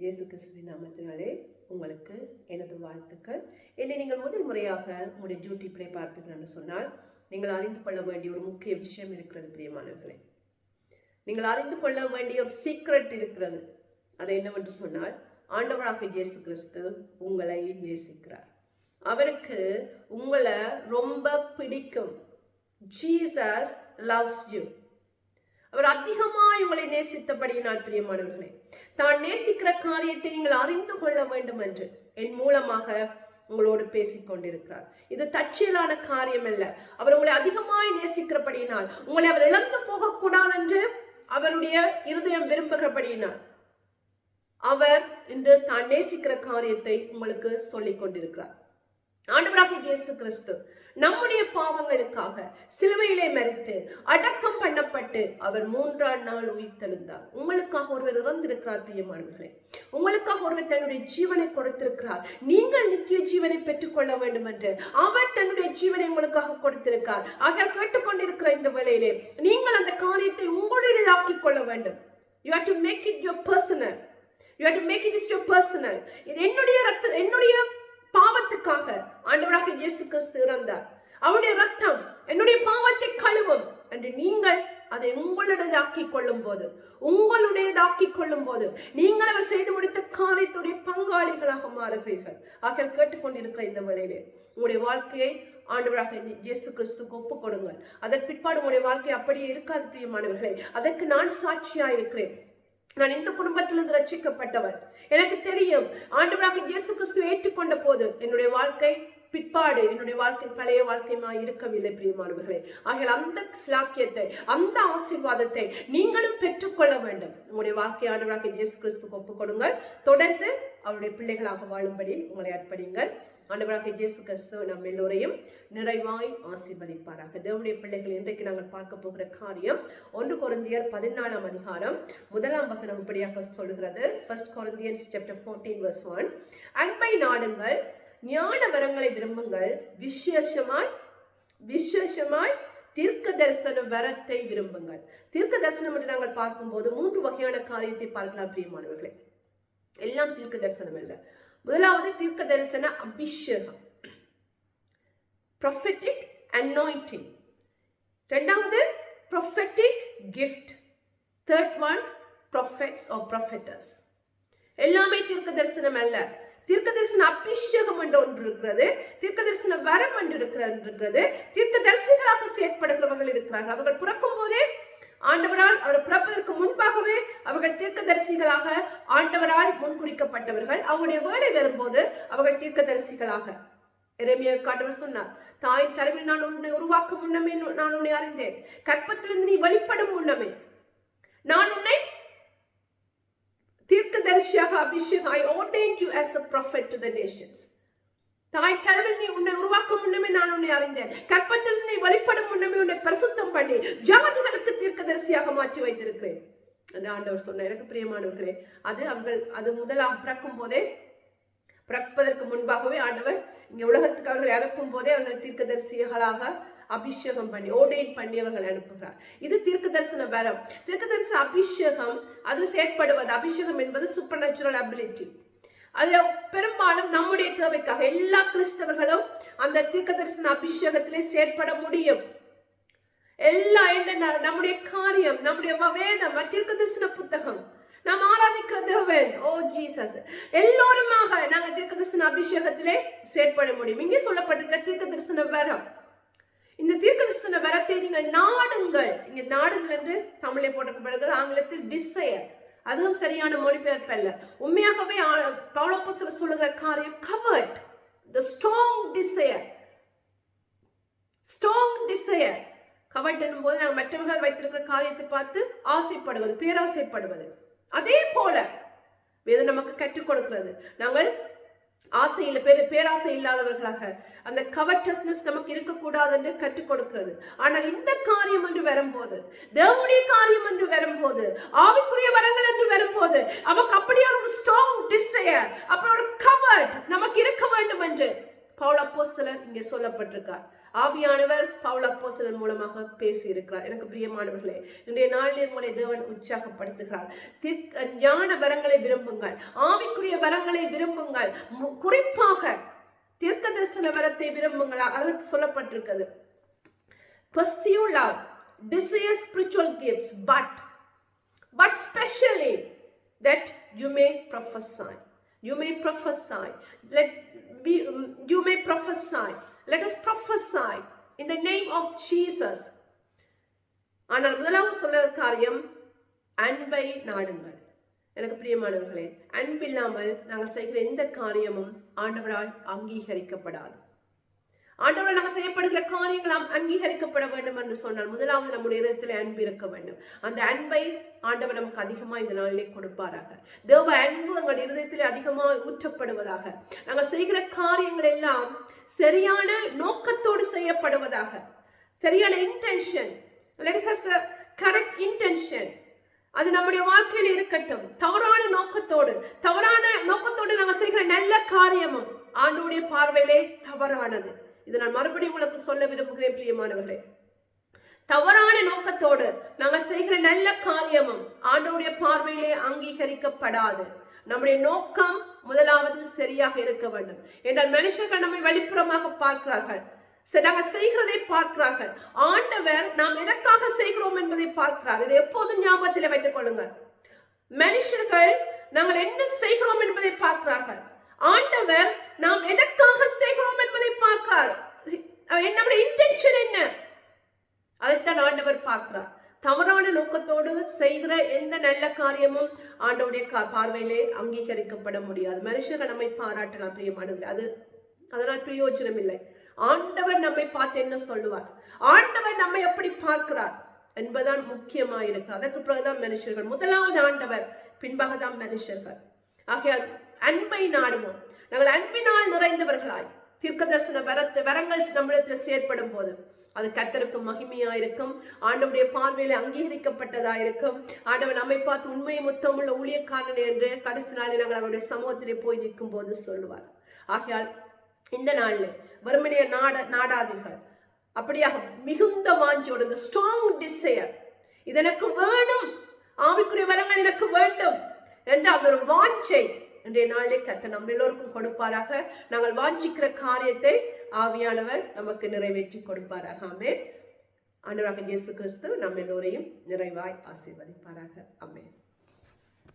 இயேசு கிறிஸ்துவின் நாமத்தினாலே உங்களுக்கு எனது வாழ்த்துக்கள். என்னை நீங்கள் முதல் முறையாக உங்களுடைய யூடியூப்பிலே பார்ப்பீர்கள் என்று சொன்னால் நீங்கள் அறிந்து கொள்ள வேண்டிய ஒரு முக்கிய விஷயம் இருக்கிறது பிரியமானவர்களே. நீங்கள் அறிந்து கொள்ள வேண்டிய ஒரு சீக்ரெட் இருக்கிறது. அது என்னவென்று சொன்னால் ஆண்டவராக இயேசு கிறிஸ்து உங்களை நேசிக்கிறார். அவருக்கு உங்களை ரொம்ப பிடிக்கும். ஜீசஸ் லவ்ஸ் யூ அவர் அதிகமாய் உங்களை நேசித்தபடியினால் பிரியமானவர்களே. தான் நேசிக்கிற காரியத்தை நீங்கள் அறிந்து கொள்ள வேண்டும் என்று என் மூலமாக உங்களோடு பேசிக் கொண்டிருக்கிறார். இது தற்செயலான காரியம் அல்ல அவர் உங்களை அதிகமாய் நேசிக்கிறபடியினால் உங்களை அவர் இழந்து போகக்கூடாது என்று அவருடைய இருதயம் விரும்புகிறபடியினால் அவர் இன்று தான் நேசிக்கிற காரியத்தை உங்களுக்கு சொல்லிக் கொண்டிருக்கிறார். ஆண்டவராக இயேசு கிறிஸ்து நம்முடைய பாவங்களுக்காக சிலுவையிலே மறித்து அடக்கம் பண்ணப்பட்டு அவர் மூன்றாம் நாள் உயிர்த்தெழுந்தார். உங்களுக்காக ஒருவர் இறந்திருக்கிறார் பிரியமானவர்களே. உங்களுக்காக ஒருவர் தன்னுடைய ஜீவனை கொடுத்திருக்கிறார். நீங்கள் நித்திய ஜீவனை பெற்றுக்கொள்ள வேண்டும் என்று அவர் தன்னுடைய ஜீவனை உங்களுக்காக கொடுத்திருக்கார் ஆக கேட்டுக்கொண்டிருக்கிற இந்த வேளையிலே நீங்கள் அந்த காரியத்தை உங்களுடையதாக்கிக் கொள்ள வேண்டும். You have to make it your personal you have to make it is your personal இது என்னுடைய ரத்த என்னுடைய பாவத்துக்காக ஆண்டவராக இயேசு கிறிஸ்து இறந்தார். அவருடைய ரத்தம் என்னுடைய பாவத்தை கழுவும் என்று நீங்கள் அதை உங்களுடையதாக்கிக் கொள்ளும் போது உங்களுடையதாக்கிக் கொள்ளும் போது நீங்கள் அவர் செய்து முடித்த காரியத்துடைய பங்காளிகளாக மாறுகிறீர்கள் ஆக கேட்டுக்கொண்டிருக்கிற இந்த வேளையிலே உங்களுடைய வாழ்க்கையை ஆண்டவராக இயேசு கிறிஸ்துக்கு ஒப்புக் கொடுங்கள். அதன் பிற்பாடு உங்களுடைய வாழ்க்கை அப்படியே இருக்காது பிரியமானவர்களே. அதற்கு நான் சாட்சியாக இருக்கிறேன் நான் இந்த குடும்பத்திலிருந்து ரட்சிக்கப்பட்டவர் எனக்கு தெரியும் ஆண்டவராக இயேசு கிறிஸ்து ஏற்றுக்கொண்ட போது என்னுடைய வாழ்க்கை பிற்பாடு என்னுடைய வாழ்க்கை பழைய வாழ்க்கையுமா இருக்கவில்லை பிரியமானவர்களே. ஆகிய அந்த சிலாக்கியத்தை அந்த ஆசீர்வாதத்தை நீங்களும் பெற்றுக்கொள்ள வேண்டும். உங்களுடைய வாழ்க்கை இயேசு கிறிஸ்துக்கு ஒப்புக் கொடுங்கள் தொடர்ந்து அவருடைய பிள்ளைகளாக வாழும்படி உங்களை அர்ப்பணிங்கள் ஆண்டவராக இயேசு கிறிஸ்து நம் எல்லோரையும் நிறைவாய் ஆசிர்வதிப்பாராக. தேவனுடைய பிள்ளைகள் இன்றைக்கு நாங்கள் பார்க்க போகிற காரியம் ஒன்று கொரிந்தியர் பதினாலாம் அதிகாரம் முதலாம் வசனம் இப்படியாக சொல்கிறது. First Corinthians chapter fourteen verse one அன்பை நாடுங்கள் ஞான வரங்களை விரும்புங்கள் விசேஷமாய் விசேஷமாய் தீர்க்க தரிசன வரத்தை விரும்புங்கள். தீர்க்க தரிசனம் என்று நாங்கள் பார்க்கும்போது மூன்று வகையான காரியத்தை பார்க்கலாம் பிரியமானவர்களே. எல்லாம் தீர்க்க தரிசனம் இல்லை முதலாவது தீர்க்க தரிசன அபிஷேகம். ப்ரொஃபெட்டிக் அனாயிட்டிங் ரெண்டாவது prophetic gift third one prophets are ப்ரொஃபெட்டர்ஸ் எல்லாமே தீர்க்க தரிசனம் அல்ல. தீர்க்க தரிசன அபிஷேகம் என்று ஒன்று இருக்கிறது தீர்க்க தரிசன வரம் என்று இருக்கிறது தீர்க்க தரிசிகளாக செயற்படுகிறவர்கள் இருக்கிறார்கள். அவர்கள் பிறக்கும் போதே ஆண்டவரால் அவர் பிறப்பதற்கு முன்பாகவே அவர்கள் தீர்க்கதரிசிகளாக ஆண்டவரால் முன்குறிக்கப்பட்டவர்கள். அவருடைய வேலை வரும்போது அவர்கள் தீர்க்கதரிசிகளாக. இறைமையை காட்டவர் சொன்னார் தாயின் கருவில் நான் உன்னை உருவாக்கும் முன்னமே நான் உன்னை அறிந்தேன். கற்பத்திலிருந்து நீ வெளிப்படும் முன்னமே நான் உன்னை தீர்க்கதரிசியாக அபிஷேகம் I ordained you as a prophet to the nations தாய் கல்வில் நீ உன்னை உருவாக்கும் முன்னமே நான் உன்னை அறிந்தேன். கற்பத்தில் நீ வெளிப்படும் முன்னமே உன்னை பிரசுத்தம் பண்ணி ஜாதிகள் தீர்க்கதரிசியாக மாற்றி வைத்திருக்கிறேன் என்று ஆண்டவர் சொன்னார். எனக்கு பிரியமானவர்களே அது அவர்கள் அது முதலாக பிறக்கும் போதே பிறப்பதற்கு முன்பாகவே ஆண்டவர் இங்க உலகத்துக்கு அவர்களை அனுப்பும் போதே அவர்கள் தீர்க்கதரிசிகளாக அபிஷேகம் பண்ணி ஓடேட் பண்ணி அவர்கள் அனுப்புகிறார். இது தீர்க்க தரிசன பலம் தீர்க்க தரிசன அபிஷேகம் அது செயற்படுவது அபிஷேகம் என்பது சூப்பர் நேச்சுரல் அபிலிட்டி அது பெரும்பாலும் நம்முடைய தேவைக்காக எல்லா கிறிஸ்தவர்களும் அந்த தீர்க்க தரிசன அபிஷேகத்திலே செயற்பட முடியும். எல்லா என்ன நம்முடைய காரியம் நம்முடைய வேதம் தீர்க்க தரிசன புத்தகம். நாம் ஆராதிக்கிற தேவன். ஓ ஜீசஸ் எல்லோருமாக நாங்கள் தீர்க்க தரிசன அபிஷேகத்திலே செயற்பட முடியும். இங்கே சொல்லப்பட்டிருக்க தீர்க்க தரிசன வரம். இந்த தீர்க்க தரிசன வரத்தை நீங்கள் நாடுங்கள். இங்க நாடுங்கள் என்று தமிழை போட்டிருக்கப்படுகிறது. ஆங்கிலத்தில் டிசையர் அதுவும் சரியான மொழிபெயர்ப்பு அல்ல. உண்மையாகவே பௌலப்போ சொல்லுகிற காரியம் covet the strong desire strong desire covet போது நாங்கள் மற்றவர்கள் வைத்திருக்கிற காரியத்தை பார்த்து ஆசைப்படுவது பேராசைப்படுவது. அதே போல வேதம் நமக்கு கற்றுக் கொடுக்கிறது. நாங்கள் ஆசையில் பேர் பேராசை இல்லாதவர்களாக அந்த கவர்டஸ்னஸ் நமக்கு இருக்கக்கூடாது என்று கற்றுக் கொடுக்கிறது. ஆனால் இந்த காரியம் என்று வரும்போது தேவனுடைய காரியம் என்று வரும்போது ஆவிக்குரிய வரங்கள் என்று வரும்போது நமக்கு அப்படியான ஒரு ஸ்ட்ராங் டிசையர் அப்புறம் ஒரு கவர்ட் நமக்கு இருக்க வேண்டும் என்று பவுல் இங்கே சொல்லப்பட்டிருக்கார். ஆவியானவர் பவுல் மூலமாக பேசி இருக்கிறார் எனக்கு பிரியமானவர்களே இன்றைய நாளில் உங்களை தேவன் உற்சாகப்படுத்துகிறார். ஞான வரங்களை விரும்புங்கள். ஆவிக்குரிய வரங்களை விரும்புங்கள். குறிப்பாக தீர்க்க தரிசன வரத்தை விரும்புங்கள். அது சொல்லப்பட்டிருக்கிறது. pursue love desire spiritual but but especially that you may may prophesy. You may prophesy. Let be um, you may prophesy. Let us prophesy in the name of jesus. ஆனால் முதலாவது சொல்ல காரியம் அன்பை நாடுங்கள். எனக்கு பிரியமானவர்களே அன்பில்லாமல் நாங்கள் செய்கிற எந்த காரியமும் ஆண்டவரால் அங்கீகரிக்கப்படாது. ஆண்டவரால் நாங்கள் செய்யப்படுகிற காரியங்கள் அங்கீகரிக்கப்பட வேண்டும் என்று சொன்னால் முதலாவது நம்முடைய இதயத்தில் அன்பு இருக்க வேண்டும். அந்த அன்பை ஆண்டவர் நமக்கு அதிகமாக இந்த நாளிலே கொடுப்பாராக. தேவ அன்பு எங்கள் இருதயத்தில் அதிகமாக ஊற்றப்படுவதாக. நாங்கள் செய்கிற காரியங்கள் எல்லாம் சரியான நோக்கத்தோடு செய்யப்படுவதாக. சரியான இன்டென்ஷன் let us அது நம்முடைய வாழ்க்கையில் இருக்கட்டும். தவறான நோக்கத்தோடு தவறான நோக்கத்தோடு நாங்கள் செய்கிற நல்ல காரியமும் ஆண்டோடைய பார்வையிலே தவறானது. இதை நான் மறுபடியும் உங்களுக்கு சொல்ல விரும்புகிறேன் பிரியமானவர்களே. தவறான நோக்கத்தோடு நாங்கள் செய்கிற நல்ல காரியமும் ஆண்டோடைய பார்வையிலே அங்கீகரிக்கப்படாது. நம்முடைய நோக்கம் முதலாவது சரியாக இருக்க வேண்டும். என்றால் மனுஷர்கள் நம்மை வெளிப்புறமாக பார்க்கிறார்கள். சரி, நாங்கள் செய்கிறதை பார்க்கிறார்கள். ஆண்டவர் நாம் எதற்காக செய்கிறோம் என்பதை பார்க்கிறார். இதை எப்போதும் ஞாபகத்தில் வைத்துக் கொள்ளுங்கள். மனுஷர்கள் நாங்கள் என்ன செய்கிறோம் என்பதை பார்க்கிறார்கள் ஆண்டவர் நாம் எதற்காக செய்கிறோம் என்பதை பார்க்கிறார் அஹ் நம்முடைய இன்டென்ஷன் என்ன அதைத்தான் ஆண்டவர் பார்க்கிறார் தவறான நோக்கத்தோடு செய்கிற எந்த நல்ல காரியமும் ஆண்டவுடைய பார்வையிலே அங்கீகரிக்கப்பட முடியாது. மனுஷர்கள் நம்மை பாராட்டலாம் பிரியமானது அது அதனால் பிரயோஜனம் இல்லை. ஆண்டவர் நம்மை பார்த்து என்ன சொல்லுவார்? ஆண்டவர் நம்மை எப்படி பார்க்கிறார் என்பதுதான் முக்கியமாயிருக்கு அதற்கு பிறகுதான் மனுஷர்கள் முதலாவது ஆண்டவர் பின்பாக தான் மனுஷர்கள். ஆகையால் அன்பை நாடுவோம். நாங்கள் அன்பினால் நிறைந்தவர்களாய் தீர்க்கதரிசன வரத்து வரங்கள் நம்மிடத்தில் செயற்படும் போது அது கத்தருக்கு மகிமையாயிருக்கும். ஆண்டவருடைய பார்வையில் அங்கீகரிக்கப்பட்டதா இருக்கும் நம்மை பார்த்து உண்மை முத்தமுள்ள ஊழியக்காரன் என்று கடைசி நாளில் நாங்கள் அவருடைய சமூகத்திலே போய் நிற்கும் போது சொல்லுவார். ஆகையால் இந்த நாளில் வறுமனைய நாட நாடாதீர்கள். அப்படியாக மிகுந்த வாஞ்சியோட இந்த ஸ்ட்ராங் டிசையர் இது எனக்கு வேணும். ஆவிக்குரிய வரங்கள் எனக்கு வேண்டும் என்ற அந்த ஒரு வாஞ்சை இன்றைய நாளிலே கத்த நம்ம எல்லோருக்கும் கொடுப்பாராக. நாங்கள் வாஞ்சிக்கிற காரியத்தை ஆவியானவர் நமக்கு நிறைவேற்றி கொடுப்பாராக. ஆமே ஆண்டவராக இயேசு கிறிஸ்து நம்ம எல்லோரையும் நிறைவாய் ஆசீர்வதிப்பாராக. அமேன்